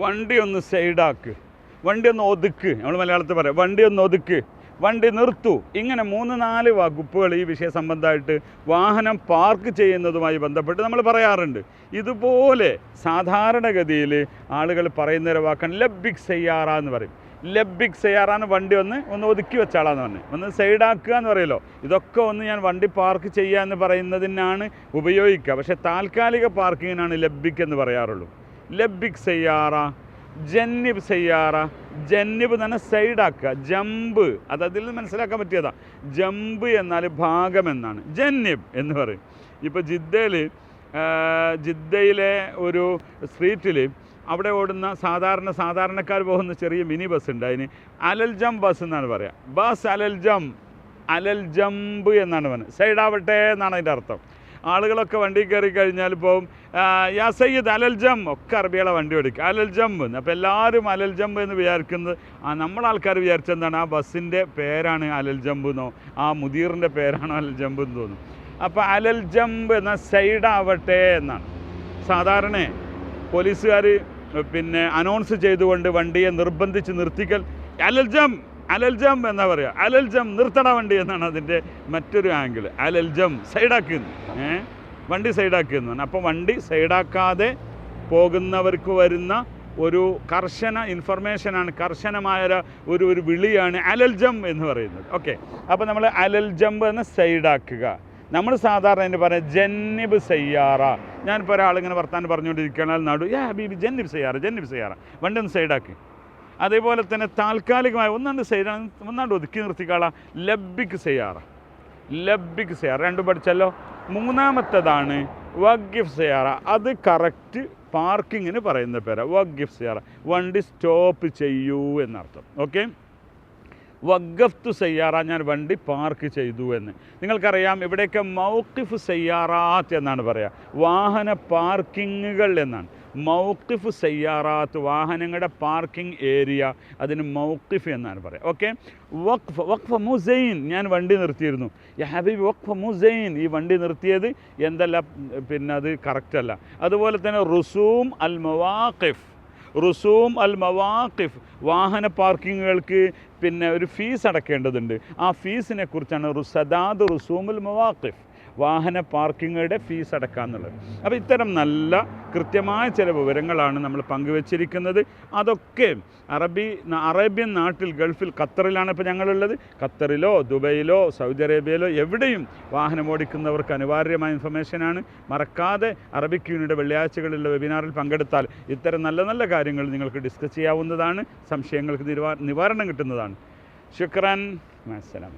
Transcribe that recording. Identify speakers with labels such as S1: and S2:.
S1: വണ്ടി ഒന്ന് സൈഡാക്ക്. വണ്ടി ഒന്ന് ഒതുക്ക്. നമ്മൾ മലയാളത്തിൽ പറയാം വണ്ടി ഒന്ന് ഒതുക്ക്. വണ്ടി നിർത്തു. ഇങ്ങനെ മൂന്ന് നാല് വകുപ്പുകൾ ഈ വിഷയ സംബന്ധമായിട്ട് വാഹനം പാർക്ക് ചെയ്യുന്നതുമായി ബന്ധപ്പെട്ട് നമ്മൾ പറയാറുണ്ട്. ഇതുപോലെ സാധാരണഗതിയിൽ ആളുകൾ പറയുന്നൊരു വാക്കാണ് ലബിക് സയ്യാറ എന്ന് പറയും. ലബിക് സയ്യാറാന്ന് വണ്ടി ഒന്ന് ഒന്ന് ഒതുക്കി വെച്ചാളാന്ന് പറഞ്ഞു. ഒന്ന് സൈഡാക്കുക എന്ന് പറയുമല്ലോ ഇതൊക്കെ ഒന്ന് ഞാൻ വണ്ടി പാർക്ക് ചെയ്യുക എന്ന് പറയുന്നതിനാണ് ഉപയോഗിക്കുക. പക്ഷേ താൽക്കാലിക പാർക്കിങ്ങിനാണ് ലബിക് എന്ന് പറയാറുള്ളൂ. ലബിക് സയ്യാറ ജന്നിബ് സയ്യാറ ജന്നിബ് തന്നെ സൈഡാക്കുക ജമ്പ്. അത് അതിൽ മനസ്സിലാക്കാൻ പറ്റിയതാ. ജമ്പ് എന്നാൽ ഭാഗം എന്നാണ്. ജന്നിബ് എന്ന് പറയും. ഇപ്പോൾ ജിദ്ദയിൽ ജിദ്ദയിലെ ഒരു സ്ട്രീറ്റിൽ അവിടെ ഓടുന്ന സാധാരണ സാധാരണക്കാർ പോകുന്ന ചെറിയ മിനി ബസ് ഉണ്ട്. അതിന് അലൽ ജം ബസ് എന്നാണ് പറയുക ബസ് അലൽ ജം അലൽ ജമ്പ് എന്നാണ് പറയുന്നത് സൈഡാവട്ടെ എന്നാണ് അതിന്റെ അർത്ഥം. ആളുകളൊക്കെ വണ്ടി കയറി കഴിഞ്ഞാൽ ഇപ്പോൾ യാ സയ്യിദ് അലൽ ജം ഒക്കെ അറബികളെ വണ്ടി ഓടിക്കുക അലൽ ജമ്പ് അപ്പോൾ എല്ലാവരും അലൽ ജമ്പ് എന്ന് വിചാരിക്കുന്നത് ആ നമ്മളാൾക്കാർ വിചാരിച്ചെന്താണ് ആ ബസ്സിന്റെ പേരാണ് അലൽ ജമ്പ് എന്നോ ആ മുദീറിന്റെ പേരാണോ അലൽ ജമ്പ് എന്ന് തോന്നും അപ്പോൾ അലൽ ജമ്പ് എന്ന സൈഡാവട്ടെ എന്നാണ്. സാധാരണ പോലീസുകാർ പിന്നെ അനൗൺസ് ചെയ്തുകൊണ്ട് വണ്ടിയെ നിർബന്ധിച്ച് നിർത്തിക്കൽ അലൽ ജം അലൽ ജം എന്നാ പറയുക അലൽജം നിർത്തണ വണ്ടി എന്നാണ് അതിന്റെ മറ്റൊരു ആംഗിൾ അലൽജം സൈഡാക്കുന്നു ഏഹ് വണ്ടി സൈഡാക്കുന്നു അപ്പോൾ വണ്ടി സൈഡാക്കാതെ പോകുന്നവർക്ക് വരുന്ന ഒരു കർശന ഇൻഫർമേഷനാണ് കർശനമായ ഒരു- ഒരു വിളിയാണ് അലൽജം എന്ന് പറയുന്നത്. ഓക്കെ. അപ്പോൾ നമ്മൾ അലൽജം എന്ന് സൈഡാക്കുക. നമ്മൾ സാധാരണ എന്റെ പറയാം ജന്നിബ് സയ്യാറ. ഞാനിപ്പോൾ ഒരാളിങ്ങനെ വർത്താൻ പറഞ്ഞുകൊണ്ടിരിക്കുകയാണെങ്കിൽ നടു യാ ഹബീബി ജന്നിബ് സയ്യാറ ജന്നിബ് സയ്യാറ. വണ്ടി ഒന്ന് സൈഡാക്കി. അതേപോലെ തന്നെ താൽക്കാലികമായി ഒന്നാണ്ട് സെയ്യാണ് ഒന്നാണ്ട് ഒതുക്കി നിർത്തിക്കാളാം ലബിക്ക് സെയ്യാറ. ലബിക്ക് സെയ്യാറ. രണ്ടും പഠിച്ചല്ലോ. മൂന്നാമത്തേതാണ് വഗിഫ് സെയ്യാറ. അത് കറക്റ്റ് പാർക്കിങ്ങിന് പറയുന്ന പേരാണ് വഗിഫ് സെയ്യാറ. വണ്ടി സ്റ്റോപ്പ് ചെയ്യൂ എന്നർത്ഥം. ഓക്കെ? വഗഫ്തു സയ്യാറ ഞാൻ വണ്ടി പാർക്ക് ചെയ്തു എന്ന്. നിങ്ങൾക്കറിയാം ഇവിടെയൊക്കെ മൗക്കിഫ് സയ്യാറാത്ത് എന്നാണ് പറയുക വാഹന പാർക്കിങ്ങുകൾ എന്നാണ്. മൗക്കിഫ് സയ്യാറാത്ത് വാഹനങ്ങളുടെ പാർക്കിംഗ് ഏരിയ അതിന് മൗക്കിഫ് എന്നാണ് പറയുക ഓക്കെ? വഖഫ് വഖഫ് മുസൈൻ ഞാൻ വണ്ടി നിർത്തിയിരുന്നു. ഹബീബ് വഖഫ് മുസൈൻ ഈ വണ്ടി നിർത്തിയത് എന്തല്ല പിന്നെ അത് കറക്റ്റല്ല അതുപോലെ തന്നെ റുസൂം അൽ മവാഖിഫ്. റുസൂം അൽ മവാഖിഫ് വാഹന പാർക്കിങ്ങുകൾക്ക് പിന്നെ ഒരു ഫീസ് അടക്കേണ്ടതുണ്ട്. ആ ഫീസിനെ കുറിച്ചാണ് റുസദാദ് റുസൂമുൽ മവാഖിഫ് വാഹന പാർക്കിങ്ങുകളുടെ ഫീസ് അടക്കാന്നുള്ളത്. അപ്പോൾ ഇത്തരം നല്ല കൃത്യമായ ചില വിവരങ്ങളാണ് നമ്മൾ പങ്കുവച്ചിരിക്കുന്നത്. അതൊക്കെ അറബി അറേബ്യൻ നാട്ടിൽ ഗൾഫിൽ ഖത്തറിലാണ് ഇപ്പോൾ ഞങ്ങളുള്ളത്. ഖത്തറിലോ ദുബൈയിലോ സൗദി അറേബ്യയിലോ എവിടെയും വാഹനം ഓടിക്കുന്നവർക്ക് അനിവാര്യമായ ഇൻഫർമേഷനാണ് മറക്കാതെ അറബിക് യൂണിയുടെ വെള്ളിയാഴ്ചകളിലുള്ള വെബിനാറിൽ പങ്കെടുത്താൽ ഇത്തരം നല്ല നല്ല കാര്യങ്ങൾ നിങ്ങൾക്ക് ഡിസ്കസ് ചെയ്യാവുന്നതാണ്. സംശയങ്ങൾക്ക് നിവാ നിവാരണം കിട്ടുന്നതാണ്. ശുക്രാൻ. അസ്സലാം